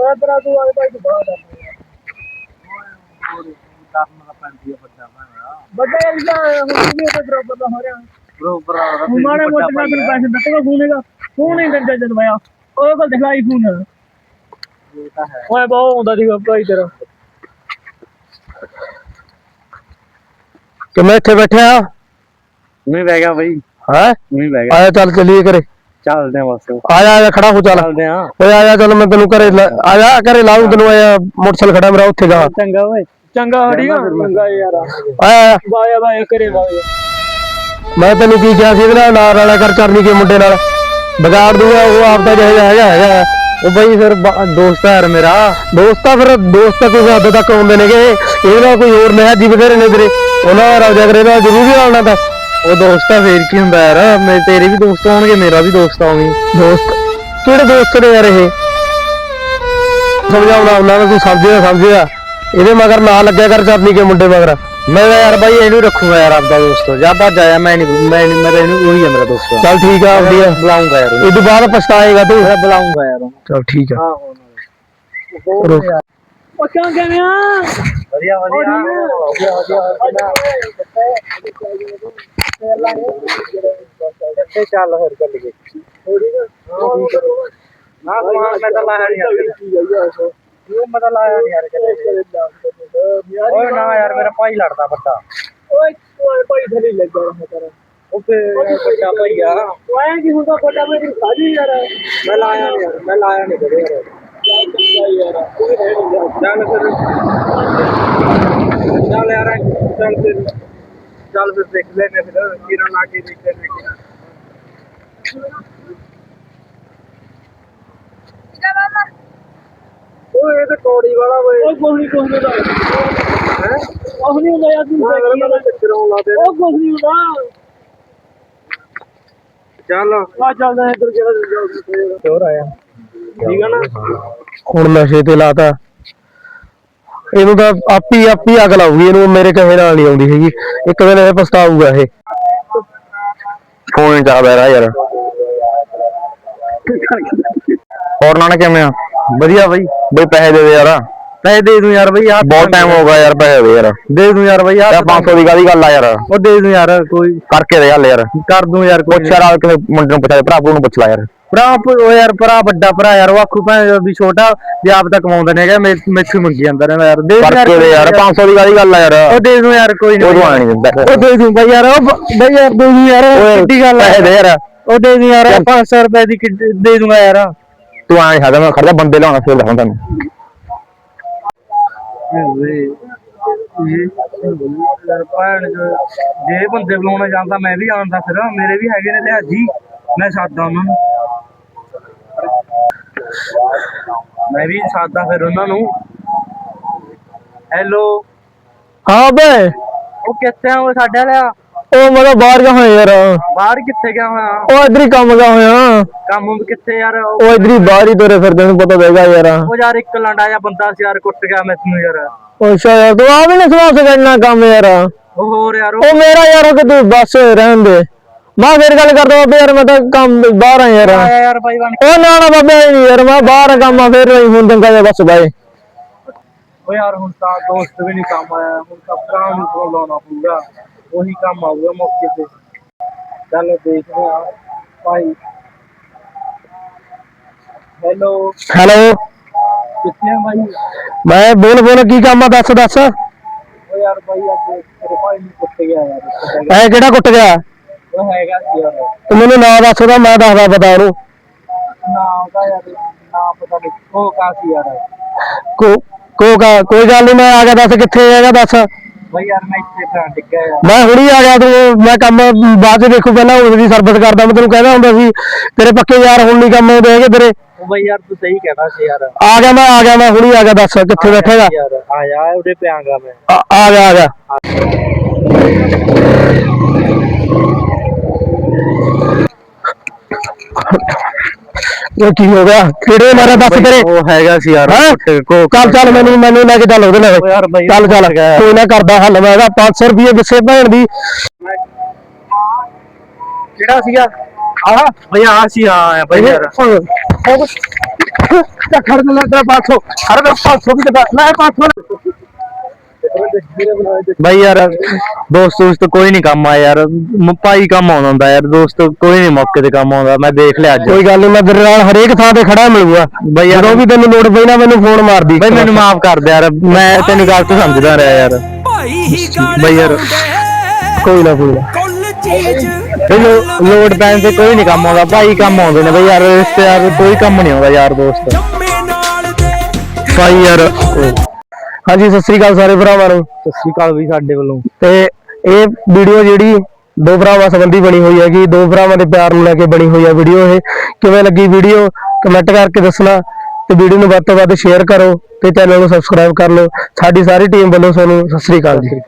ਓਏ ਤੇਰਾ ਤੂੰ ਆਏ ਭਾਈ ਤੂੰ ਬੜਾ ਕਰਨ ਦਾ। ਪੈਂਦੀ ਆ ਵੱਡਾ ਭਾਣਾ ਵੱਡੇ ਇਹਦਾ ਹੁਣ ਵੀ ਤੇ ਬਰਾਬਰ ਦਾ ਹੋ ਰਿਹਾ। ਬਰੋਬਰ ਹੁਣ ਮਾੜੇ ਮੋਟੇ ਨਾਲ ਤੈਨੂੰ ਪੈਸੇ ਦਿੱਤੇ ਫੋਨ ਹੈਗਾ ਫੋਨ ਨਹੀਂ ਦਿੰਦਾ ਜਦ ਭਾਇਆ ਉਹ ਕੋਲ ਦਿਖਾਈ ਫੋਨ। ਇਹ ਤਾਂ ਹੈ। ਓਏ ਬਹੁਤ ਹੁੰਦਾ ਸੀਗਾ ਭਾਈ ਤੇਰਾ। ਕਿ ਮੈਂ ਇੱਥੇ ਬੈਠਿਆ ਮੈਂ ਬਹਿ ਗਿਆ ਬਈ। ਹੈ? ਮੈਂ ਬਹਿ ਗਿਆ। ਆਇਆ ਚੱਲ ਚਲੀਏ ਕਰੇ ਚੱਲਦੇ ਆ ਬਸ। ਆ ਜਾ ਆ ਜਾ ਖੜਾ ਹੋ ਚੱਲ। ਚੱਲਦੇ ਆ। ਓਏ ਆ ਜਾ ਚੱਲ ਮੈਂ ਤੈਨੂੰ ਘਰੇ ਲੈ- ਆ ਜਾ ਘਰੇ ਲਾਉਂ ਤੈਨੂੰ ਆਇਆ ਮੋਟਰਸਾਈਕਲ ਖੜਾ ਮੇਰਾ ਉੱਥੇ ਜਾ ਚੰਗਾ ਓਏ ਚੰਗਾ ਹੜੀਗਾ ਚੰਗਾ ਯਾਰ ਆਇਆ ਬਾਇਆ ਬਾਇਆ ਕਰੇ ਬਾਇਆ ਮੈਂ ਤੈਨੂੰ ਕੀ ਕਿਹਾ ਸੀ ਇਹਦੇ ਨਾਲ ਨਾਲ ਵਾਲਾ ਕਰ ਚਰਨੀ ਕੇ ਮੁੰਡੇ ਨਾਲ। ਵਿਗਾੜ ਦੂਗਾ ਉਹ ਆਪ ਦਾ ਜਿਹੜਾ ਹੈਗਾ ਹੈਗਾ ਉਹ ਬਈ ਫਿਰ ਦੋਸਤ ਹੈ ਯਾਰ ਮੇਰਾ। ਦੋਸਤਾਂ ਫਿਰ ਦੋਸਤ ਤਾਂ ਕੋਈ ਹੱਦ ਤੱਕ ਆਉਂਦੇ ਨੇਗੇ। ਇਹਦੇ ਨਾਲ ਕੋਈ ਹੋਰ ਨਿਆ ਜੀ ਬਥੇਰੇ ਨੇ ਤੇਰੇ। ਉਹਨਾਂ ਦਾ ਰਾਜਾ ਕਰੇ ਦਾ ਜ਼ਰੂਰੀ ਆਉਣਾ ਤਾਂ ਉਹ ਦੋਸਤ ਆ ਫੇਰ ਕੀ ਹੁੰਦਾ ਯਾਰ? ਮੈਂ ਤੇਰੇ ਵੀ ਦੋਸਤ ਹੋਣਗੇ ਮੇਰਾ ਵੀ ਦੋਸਤ ਆਉਣੀ ਦੋਸਤ? ਕਿਹੜੇ ਦੋਸਤ ਨੇ ਯਾਰ ਇਹ? ਸਮਝਾਉਣਾ ਉਹਨਾਂ ਨੂੰ ਤੂੰ ਸਮਝਿਆ ਸਮਝਿਆ। ਇਹਦੇ ਮਗਰ ਨਾ ਲੱਗਿਆ ਕਰ ਚਰਨੀ ਕੇ ਮੁੰਡੇ ਮਗਰ। ਮੈਂ ਤਾਂ ਯਾਰ ਬਾਈ ਇਹਨੂੰ ਰੱਖੂਗਾ ਯਾਰ ਆਪਦਾ ਦੋਸਤ। ਜਾਂ ਭੱਜ ਆਇਆ ਮੈਂ ਨਹੀਂ ਮੈਂ ਨਹੀਂ ਮੈਂ ਤਾਂ ਇਹਨੂੰ ਉਹੀ ਹੈ ਮੇਰਾ ਦੋਸਤ। ਚੱਲ ਠੀਕ ਆ ਵਧੀਆ। ਬੁਲਾਉਂਗਾ ਯਾਰ ਇਹ ਤੋਂ ਬਾਅਦ ਪਛਤਾਏਗਾ ਤੂੰ। ਮੈਂ ਬੁਲਾਉਂਗਾ ਯਾਰ ਚੱਲ ਠੀਕ ਆ। ਰੁਕ। ਉਹ ਕਿਉਂ ਕਿਵੇਂ ਆ? ਵਧੀਆ ਵਧੀਆ। ਵਧੀਆ ਵਧੀਆ। ਕਿੱਥੇ ਚੱਲ ਫਿਰ ਚੱਲ ਗਏ। ਨਾ ਸਮਾਨ ਮੈਂ ਤਾਂ ਲਾਇਆ ਨਹੀਂ ਯਾਰ ਇਹ ਮੈਂ ਤਾਂ ਲਾਇਆ ਨਹੀਂ ਯਾਰ ਕਿਤੇ। ਓਏ ਨਾ ਯਾਰ, ਮੇਰਾ ਭਾਈ ਲੜਦਾ ਵੱਡਾ। ਓਏ ਭਾਈ ਥਲੀ ਲੱਗਾ ਰਿਹਾ ਤੇਰਾ ਉਹ ਵੱਡਾ ਭਾਈ ਆ। ਓਏ ਕੀ ਹੁੰਦਾ ਵੱਡਾ ਮੇਰੀ ਸਾਜੀ ਯਾਰ ਮੈਂ ਲਾਇਆ ਨਹੀਂ ਯਾਰ, ਮੈਂ ਲਾਇਆ ਨਹੀਂ ਕਦੇ ਯਾਰ। ਚੱਲ ਫਿਰ। ਚੱਲ ਯਾਰ, ਚੱਲ ਫਿਰ। ਚੱਲ ਫਿਰ ਦੇਖ ਲੈਨੇ ਫਿਰ ਕਿਰਨ ਲਾ ਕੇ ਦੇਖ ਲੈਨੇ ਕਿਰਨ ਓਏ ਇਹ ਤਾਂ ਕੋੜੀ ਵਾਲਾ ਓਏ। ਉਹ ਕੋਹਣੀ ਕੋਹਣੀ ਦਾ ਹੈ? ਉਹ ਨਹੀਂ ਹੁੰਦਾ ਯਾਰ ਤੂੰ ਮੈਂ ਚੱਕਰ ਆਉਣ ਲਾ ਦੇ ਉਹ ਕੋਹਣੀ ਹੁੰਦਾ। ਚੱਲ। ਆ ਚੱਲਦਾ ਇਧਰ ਕਿਹੜਾ ਹੋਰ ਆਇਆ। ਠੀਕ ਆ ਨਾ? ਹੁਣ ਨਸ਼ੇ ਤੇ ਲਾਤਾ। ਇਹਨੂੰ ਤਾਂ ਆਪੀ ਆਪੀ ਅਗ ਲਾਊਗੀ ਇਹਨੂੰ ਮੇਰੇ ਕਹੇ ਨਾਲ ਨਹੀਂ ਆਉਂਦੀ ਹੈਗੀ। ਇੱਕ ਦਿਨ ਇਹ ਪਛਤਾਊਗਾ ਇਹ। ਫੋਨ ਚੱਲਦਾ ਰਿਹਾ ਯਾਰ। ਹੋਰ ਨਾਨਾ ਕਿਵੇਂ ਆ? ਵਧੀਆ ਬਈ। ਬਈ ਪੈਸੇ ਦੇ ਦੇ ਯਾਰ। ਪੈਸੇ ਦੇ ਦੂੰ ਯਾਰ ਬਈ ਆ ਬਹੁਤ ਟਾਈਮ ਹੋ ਗਿਆ ਯਾਰ ਪੈਸੇ ਦੇ ਯਾਰ। ਦੇ ਦੂੰ ਯਾਰ ਬਈ ਆ ਯਾਰ 500 ਦੀ ਕਾਹਦੀ ਗੱਲ ਆ ਯਾਰ। ਉਹ ਦੇ ਦੂੰ ਯਾਰ ਕੋਈ ਕਰਕੇ ਦੇ ਗੱਲ ਯਾਰ। ਕਰ ਦੂੰ ਯਾਰ ਕੋਈ ਪੁੱਛ ਯਾਰ ਆ ਕਿਸੇ ਮੁੰਡੇ ਨੂੰ ਪੁੱਛਿਆ ਭਰਾ ਨੂੰ ਪੁੱਛ ਲੈ ਯਾਰ। ਭਰਾ ਉਹ ਯਾਰ ਭਰਾ ਵੱਡਾ ਭਰਾ ਯਾਰ ਉਹ ਆਖੂ ਭਾਵੇਂ ਵੀ ਛੋਟਾ ਵੀ ਆਪ ਤਾਂ ਕਮਾਉਂਦੇ ਨੇ ਹੈਗਾ ਮੈਥੋਂ ਮੰਗੀ ਜਾਂਦਾ ਨੇ ਯਾਰ। ਦੇ ਦੂੰ ਕਰਕੇ ਦੇ ਯਾਰ 500 ਦੀ ਕਾਹਦੀ ਗੱਲ ਆ ਯਾਰ। ਉਹ ਦੇ ਦੂੰ ਯਾਰ ਕੋਈ ਉਹ ਨਹੀਂ ਆਣੀ ਦਿੰਦਾ ਉਹ ਦੇ ਦੂੰ ਬਈ ਯਾਰ ਉਹ ਬਈ ਯਾਰ ਦੇ ਦੂੰ ਯਾਰ ਕਿੱਡੀ ਗੱਲ ਪੈਸੇ ਦੇ ਯਾਰ। ਉਹ ਦੇ ਦੂੰ ਯਾਰ 500 ਰੁਪਏ ਦੀ ਕਿੱਡੀ- ਦੇ ਦੂੰਗਾ ਯਾਰ। ਤੂੰ ਆਂ ਨਹੀਂ ਸਕਦਾ ਮੈਂ ਖੜਦਾ ਬੰਦੇ ਲਿਆਉਣਾ ਫਿਰ ਦੱਸਾਂ ਤੈਨੂੰ ਯਾਰ ਭੈਣ ਜੋ- ਬੰਦੇ ਬੁਲਾਉਣਾ ਜਾਂਦਾ ਮੈਂ ਵੀ ਆਉਂਦਾ ਫਿਰ ਮੇਰੇ ਵੀ ਹੈਗੇ ਨੇ ਲਿਹਾਜੀ ਮੈਂ ਸਾਦਾ ਉਹਨਾਂ ਨੂੰ ਮੈਂ ਵੀ ਸਾਦਾ ਫਿਰ ਉਹਨਾਂ ਨੂੰ। ਹੈਲੋ ਹਾਂ ਬੇ। ਉਹ ਕਿੱਥੇ ਆ? ਉਹ ਸਾਡੇ ਵਾਲਿਆ ਉਹ ਮੈਂ ਤਾਂ ਬਾਹਰ ਗਿਆ ਹੋਇਆ ਯਾਰ। ਬਾਹਰ ਕਿੱਥੇ ਗਿਆ ਹੋਇਆ? ਉਹ ਇਧਰ ਹੀ ਕੰਮ ਗਿਆ ਹੋਇਆ। ਕੰਮ ਕਿੱਥੇ ਯਾਰ? ਉਹ ਇਧਰ ਹੀ ਬਾਹਰ ਹੀ ਤੁਰੇ ਫਿਰਦੇ ਨੂੰ ਪਤਾ ਦੇਗਾ ਯਾਰ। ਉਹ ਯਾਰ ਇੱਕ ਲੰਡਾ ਜਿਹਾ ਬੰਦਾ ਸੀ ਯਾਰ ਕੁੱਟ ਗਿਆ ਮੈਨੂੰ ਯਾਰ। ਅੱਛਾ ਯਾਰ ਤੂੰ ਆ ਵੀ ਨਹੀਂ ਸਵਾਸ ਕਰਨਾ ਕੰਮ ਯਾਰ। ਉਹ ਹੋਰ ਯਾਰ ਉਹ ਮੇਰਾ ਯਾਰ ਉਹ ਕਿਤੇ ਬਸ ਰਹਿਣ ਦੇ। ਮੈਂ ਫੇਰ ਗੱਲ ਕਰਦਾ ਬਾਬੇ ਯਾਰ ਮੈਂ ਤਾਂ ਕੰਮ ਬਾਹਰ ਆ ਯਾਰ। ਆਇਆ ਯਾਰ ਬਾਈ ਬਣ ਉਹ ਨਾ ਨਾ ਬਾਬੇ ਨਹੀਂ ਯਾਰ ਮੈਂ ਬਾਹਰ ਆ ਕੰਮ ਆ ਫੇਰ ਨਹੀਂ ਹੁਣ ਚੰਗਾ ਜਿਹਾ ਬਸ ਬਾਏ। ਉਹ ਯਾਰ ਹੁਣ ਤਾਂ ਦੋਸਤ ਵੀ ਨਹੀਂ ਕੰਮ ਆਇਆ ਹੁਣ ਤਾਂ ਭਰਾ ਨੂੰ ਫੋਨ ਲਾਉਣਾ ਪਊਗਾ। ਉਹੀ ਕੰਮ ਆਊਗਾ ਮੌਕੇ ਤੇ। ਚੱਲ ਦੇਖਦੇ ਆ ਭਾਈ। ਹੈਲੋ ਹੈਲੋ ਕਿੱਥੇ ਆ ਭਾਈ? ਮੈਂ ਬੋਲ ਬੋਲ ਕੀ ਕੰਮ ਆ ਦੱਸ ਦੱਸ। ਉਹ ਯਾਰ ਭਾਈ ਅੱਜ ਤੇਰੇ ਭਾਈ ਨੂੰ ਕੁੱਟ ਗਿਆ ਯਾਰ ਇੱਕ ਹੈਗਾ- ਐ ਕਿਹੜਾ ਕੁੱਟ ਗਿਆ? ਉਹ ਹੈਗਾ ਸੀ ਯਾਰ ਤੂੰ ਮੈਨੂੰ ਨਾਂ ਦੱਸ ਉਹਦਾ ਮੈਂ ਦੱਸਦਾ ਪਤਾ ਉਹਨੂੰ। ਨਾ ਉਹਦਾ ਯਾਰ ਨਾ ਪਤਾ ਨਹੀਂ ਉਹ ਕਾ ਸੀ ਯਾਰ। ਕੋ ਕੋ ਕਾ- ਕੋਈ ਗੱਲ ਨਹੀਂ ਮੈਂ ਆ ਗਿਆ ਦੱਸ ਕਿੱਥੇ ਹੈਗਾ ਦੱਸ। ਯਾਰ ਮੈਂ ਇੱਥੇ ਤਾਂ ਡਿੱਗਿਆ ਯਾਰ। ਮੈਂ ਹੁਣੀ ਆ ਗਿਆ ਤੂੰ ਮੈਂ ਕੰਮ ਬਾਅਦ ਚ ਦੇਖੂ ਪਹਿਲਾਂ ਉਹਦੀ ਸਰਵਿਸ ਕਰਦਾ ਮੈਂ ਤੈਨੂੰ ਕਹਿੰਦਾ ਹੁੰਦਾ ਸੀ ਤੇਰੇ ਪੱਕੇ ਯਾਰ ਹੁਣ ਨਹੀਂ ਕੰਮ ਆਉਂਦੇ ਹੈਗੇ ਤੇਰੇ। ਉਹ ਭਾਈ ਯਾਰ ਤੂੰ ਸਹੀ ਕਹਿਣਾ ਸੀ ਯਾਰ। ਆ ਗਿਆ ਮੈਂ ਆ ਗਿਆ ਮੈਂ ਹੁਣੀ ਆ ਗਿਆ ਦੱਸ ਕਿੱਥੇ ਬੈਠੇਗਾ। ਯਾਰ ਆ ਜਾ ਉਹਦੇ ਪਿਆਂਗਾ ਮੈਂ। ਆ ਆ ਗਿਆ ਆ ਗਿਆ। ਇਹ ਕੀ ਹੋ ਗਿਆ? ਕਿਹੜੇ ਮਾਰੇ ਦੱਸ ਤੇਰੇ ਉਹ ਹੈਗਾ ਸੀ ਯਾਰ ਹੈਂ? ਚੱਲ ਚੱਲ ਮੈਨੂੰ ਮੈਨੂੰ ਲੈ ਕੇ ਚੱਲ ਉਹਦੇ ਨਾਲ ਉਹ ਯਾਰ ਬਾਈ ਚੱਲ ਚੱਲ ਕੋਈ ਨਾ ਕਰਦਾ ਹੱਲ ਮੈਂ ਇਹਦਾ 500 ਰੁਪਏ ਦਿੱਸੇ ਭੈਣ ਦੀ। ਕਿਹੜਾ ਸੀਗਾ? ਆਹ ਭਈ ਆ ਸੀ ਆ ਭਾਈ ਯਾਰ। ਚੱਕ ਖੜ ਲੈ ਤੇਰਾ 500 ਹਰ ਵੇ 500 ਵੀ ਤੇ ਲੈ 500 ਬਾਈ ਯਾਰ ਦੋਸਤ ਦੋਸਤ ਕੋਈ ਨਹੀਂ ਕੰਮ ਆ ਯਾਰ। ਮ- ਭਾਈ ਕੰਮ ਆਉਂਦਾ ਹੁੰਦਾ ਯਾਰ ਦੋਸਤ ਕੋਈ ਨਹੀਂ ਮੌਕੇ ਤੇ ਕੰਮ ਆਉਂਦਾ। ਮੈਂ ਦੇਖ ਲਿਆ ਅੱਜ। ਕੋਈ ਗੱਲ ਨਹੀਂ ਮੈਂ ਤੇਰੇ ਨਾਲ ਹਰੇਕ ਥਾਂ ਤੇ ਖੜਾ ਮਿਲੂਗਾ। ਬਈ ਯਾਰ ਜਦੋਂ ਵੀ ਤੈਨੂੰ ਲੋੜ ਪਈ ਨਾ ਮੈਨੂੰ ਫੋਨ ਮਾਰਦੀ ਬਾਈ ਮੈਨੂੰ ਮਾਫ ਕਰ ਦੇ ਯਾਰ। ਮੈਂ ਤੈਨੂੰ ਗਲਤ ਸਮਝਦਾ ਰਿਹਾ ਯਾਰ। ਭਾਈ ਹੀ ਗਾਲ ਬਈ ਯਾਰ ਕੋਈ ਨਾ ਕੋਈ ਨਾ। ਕੁੱਲ ਚੀਜ਼ ਬਈ ਲੋ- ਪੈਣ ਤੇ ਕੋਈ ਨਹੀਂ ਕੰਮ ਆਉਂਦਾ। ਭਾਈ ਕੰਮ ਆਉਂਦੇ ਨੇ ਬਈ ਯਾਰ ਰਿਸ਼ਤੇਦਾਰ ਕੋਈ ਕੰਮ ਨਹੀਂ ਆਉਂਦਾ ਯਾਰ ਦੋਸਤ। ਜੰਮੇ ਨਾਲ ਦੇ। ਭਾਈ ਯਾਰ ਹਾਂਜੀ ਸਤਿ ਸ੍ਰੀ ਅਕਾਲ ਸਾਰੇ ਭਰਾਵਾਂ ਨੂੰ। ਸਤਿ ਸ਼੍ਰੀ ਅਕਾਲ ਵੀ ਸਾਡੇ ਵੱਲੋਂ। ਤੇ ਇਹ ਵੀਡੀਓ ਜਿਹੜੀ ਦੋ ਭਰਾਵਾਂ ਸੰਬੰਧੀ ਬਣੀ ਹੋਈ ਹੈਗੀ ਦੋ ਭਰਾਵਾਂ ਦੇ ਪਿਆਰ ਨੂੰ ਲੈ ਕੇ ਬਣੀ ਹੋਈ ਹੈ ਵੀਡੀਓ ਇਹ। ਕਿਵੇਂ ਲੱਗੀ ਵੀਡੀਓ? ਕਮੈਂਟ ਕਰਕੇ ਦੱਸਣਾ। ਤੇ ਵੀਡੀਓ ਨੂੰ ਵੱਧ ਤੋਂ ਵੱਧ ਸ਼ੇਅਰ ਕਰੋ ਤੇ ਚੈਨਲ ਨੂੰ ਸਬਸਕ੍ਰਾਈਬ ਕਰ ਲਓ। ਸਾਡੀ ਸਾਰੀ ਟੀਮ ਵੱਲੋਂ ਤੁਹਾਨੂੰ ਸਤਿ ਸ੍ਰੀ ਅਕਾਲ ਜੀ।